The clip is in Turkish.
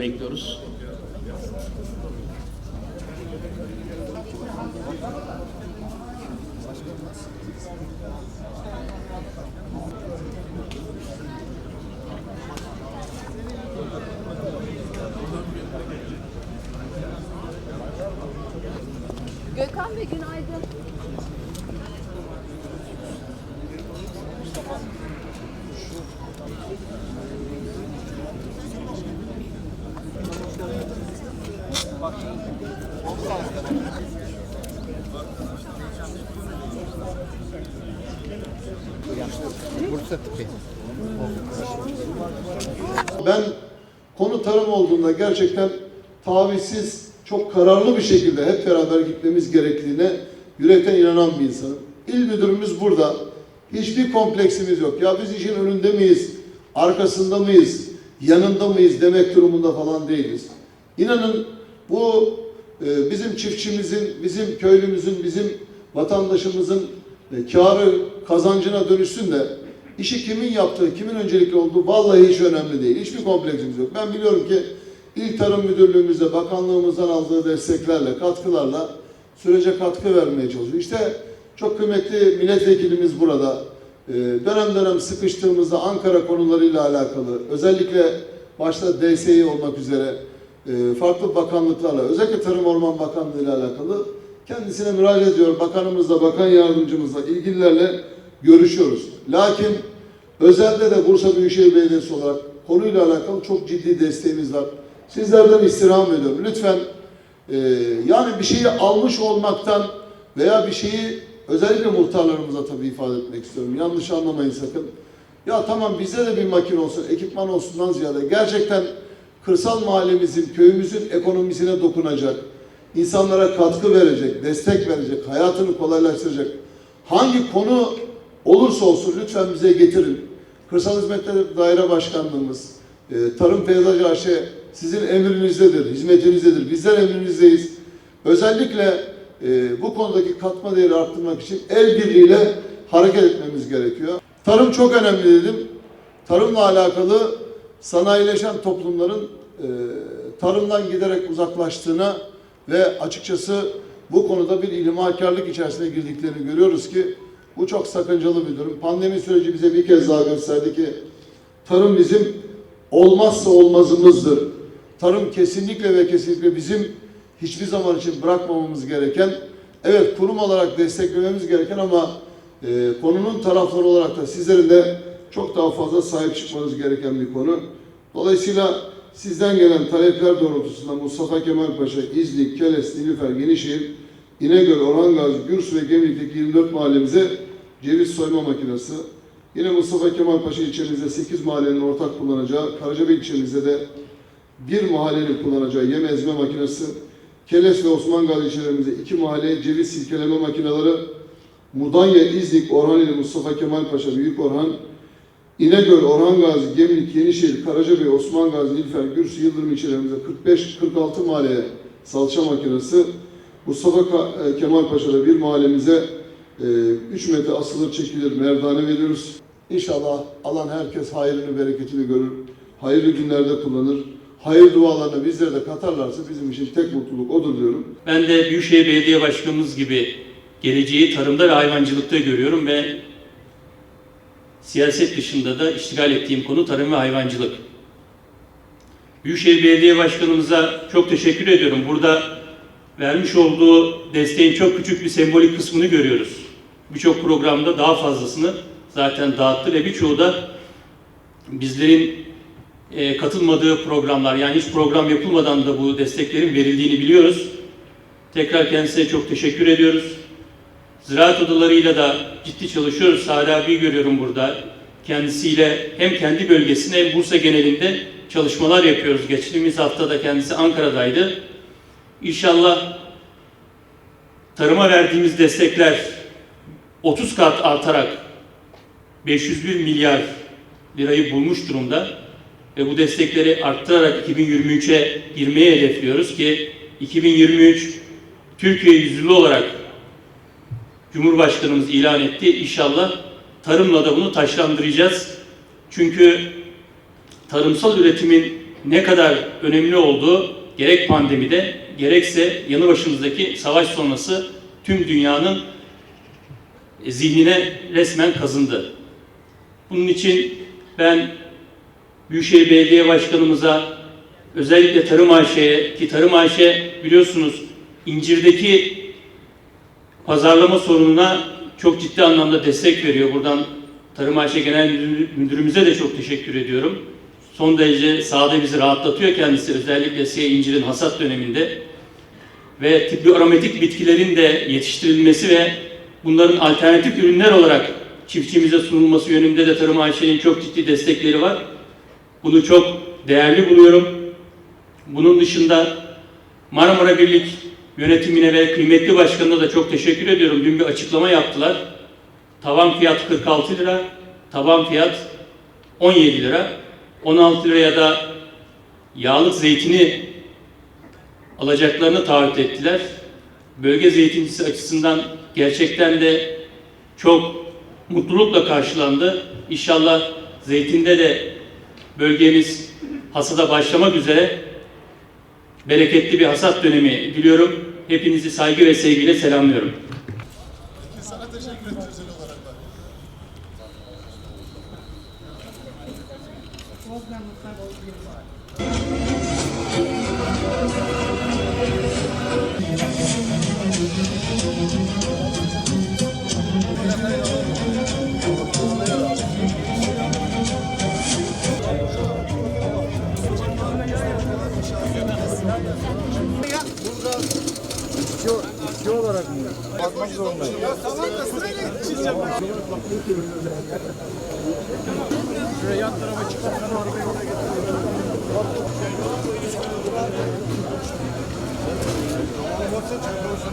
bekliyoruz. Gökhan Bey günaydın. Ben konu tarım olduğunda gerçekten tavizsiz, çok kararlı bir şekilde hep beraber gitmemiz gerektiğine yürekten inanan bir insanım. İl müdürümüz burada. Hiçbir kompleksimiz yok. Ya biz işin önünde miyiz, arkasında mıyız, yanında mıyız demek durumunda falan değiliz. İnanın bu e, bizim çiftçimizin, bizim köylümüzün, bizim vatandaşımızın e, karı, kazancına dönüşsün de işi kimin yaptığı, kimin öncelikli olduğu vallahi hiç önemli değil. Hiçbir kompleksimiz yok. Ben biliyorum ki İl Tarım Müdürlüğümüzde bakanlığımızdan aldığı desteklerle, katkılarla sürece katkı vermeye çalışıyor. İşte çok kıymetli milletvekilimiz burada. Ee, Dönem dönem sıkıştığımızda Ankara konularıyla alakalı, özellikle başta DSİ olmak üzere e, farklı bakanlıklarla, özellikle Tarım Orman Bakanlığı ile alakalı kendisine müracaat ediyor. Bakanımızla, bakan yardımcımızla, ilgililerle görüşüyoruz. Lakin özelde de Bursa Büyükşehir Belediyesi olarak konuyla alakalı çok ciddi desteğimiz var. Sizlerden istirham ediyorum. Lütfen e, yani bir şeyi almış olmaktan veya bir şeyi özellikle muhtarlarımıza tabii ifade etmek istiyorum. Yanlış anlamayın sakın. Ya tamam bize de bir makine olsun, ekipman olsundan ziyade gerçekten kırsal mahallemizin, köyümüzün ekonomisine dokunacak, insanlara katkı verecek, destek verecek, hayatını kolaylaştıracak hangi konu olursa olsun lütfen bize getirin. Kırsal Hizmetler Daire Başkanlığımız, e, Tarım Peyzaj AŞ sizin emrinizdedir, hizmetinizdedir. Bizler emrinizdeyiz. Özellikle e, bu konudaki katma değeri arttırmak için el birliğiyle hareket etmemiz gerekiyor. Tarım çok önemli dedim. Tarımla alakalı sanayileşen toplumların e, tarımdan giderek uzaklaştığına ve açıkçası bu konuda bir ilmihakarlık içerisine girdiklerini görüyoruz ki bu çok sakıncalı bir durum. Pandemi süreci bize bir kez daha gösterdi ki tarım bizim olmazsa olmazımızdır. Tarım kesinlikle ve kesinlikle bizim hiçbir zaman için bırakmamamız gereken, evet kurum olarak desteklememiz gereken ama e, konunun tarafları olarak da sizlerin de çok daha fazla sahip çıkmanız gereken bir konu. Dolayısıyla sizden gelen talepler doğrultusunda Mustafa Kemal Paşa, İznik, Keles, Nilüfer, Yenişehir, İnegöl, Orhan Gazi, Gürs ve Gemlik'teki 24 mahallemize ceviz soyma makinesi, yine Mustafa Kemal Paşa ilçemizde 8 mahallenin ortak kullanacağı, Karacabey ilçemizde de bir mahallenin kullanacağı yem ezme makinesi, Keles ve Osman Gazi ilçelerimizde iki mahalle ceviz silkeleme makineleri, Mudanya, İznik, Orhan ile Mustafa Kemal Paşa, Büyük Orhan, İnegöl, Orhan Gazi, Gemlik, Yenişehir, Karacabey, Osman Gazi, Nilüfer, Gürsü, Yıldırım ilçelerimizde 45-46 mahalleye salça makinesi, Mustafa e, Kemal Paşa'da bir mahallemize 3 metre asılır çekilir merdane veriyoruz. İnşallah alan herkes hayrını bereketini görür. Hayırlı günlerde kullanır. Hayır dualarına bizlere de katarlarsa bizim için tek mutluluk odur diyorum. Ben de Büyükşehir Belediye Başkanımız gibi geleceği tarımda ve hayvancılıkta görüyorum ve siyaset dışında da iştigal ettiğim konu tarım ve hayvancılık. Büyükşehir Belediye Başkanımıza çok teşekkür ediyorum. Burada vermiş olduğu desteğin çok küçük bir sembolik kısmını görüyoruz. Birçok programda daha fazlasını zaten dağıttı ve birçoğu da bizlerin e, katılmadığı programlar yani hiç program yapılmadan da bu desteklerin verildiğini biliyoruz. Tekrar kendisine çok teşekkür ediyoruz. Ziraat odalarıyla da ciddi çalışıyoruz. Sadi abiyi görüyorum burada. Kendisiyle hem kendi bölgesinde hem Bursa genelinde çalışmalar yapıyoruz. Geçtiğimiz haftada kendisi Ankara'daydı. İnşallah tarıma verdiğimiz destekler 30 kat artarak 501 milyar lirayı bulmuş durumda ve bu destekleri arttırarak 2023'e girmeyi hedefliyoruz ki 2023 Türkiye yüzyılı olarak Cumhurbaşkanımız ilan etti. İnşallah tarımla da bunu taşlandıracağız. Çünkü tarımsal üretimin ne kadar önemli olduğu gerek pandemide gerekse yanı başımızdaki savaş sonrası tüm dünyanın zihnine resmen kazındı. Bunun için ben Büyükşehir Belediye Başkanımıza özellikle Tarım AŞ'ye ki Tarım AŞ biliyorsunuz İncir'deki pazarlama sorununa çok ciddi anlamda destek veriyor. Buradan Tarım AŞ Genel Müdür- Müdürümüze de çok teşekkür ediyorum. Son derece sahada bizi rahatlatıyor kendisi özellikle siyah incirin hasat döneminde ve tıbbi aromatik bitkilerin de yetiştirilmesi ve bunların alternatif ürünler olarak çiftçimize sunulması yönünde de Tarım AŞ'nin çok ciddi destekleri var. Bunu çok değerli buluyorum. Bunun dışında Marmara Birlik yönetimine ve kıymetli başkanına da çok teşekkür ediyorum. Dün bir açıklama yaptılar. Tavan fiyat 46 lira, taban fiyat 17 lira. 16 liraya da yağlık zeytini alacaklarını taahhüt ettiler. Bölge zeytincisi açısından gerçekten de çok mutlulukla karşılandı. İnşallah zeytinde de bölgemiz hasada başlamak üzere bereketli bir hasat dönemi diliyorum. Hepinizi saygı ve sevgiyle selamlıyorum. Sana teşekkür ederiz özel olarak da. bakmak zorundayım. Ya tamam da sırayla gideceğim. Şuraya yan tarafa çıkarsan arabayı oraya getiriyorum. Yoksa çarpıyorsun.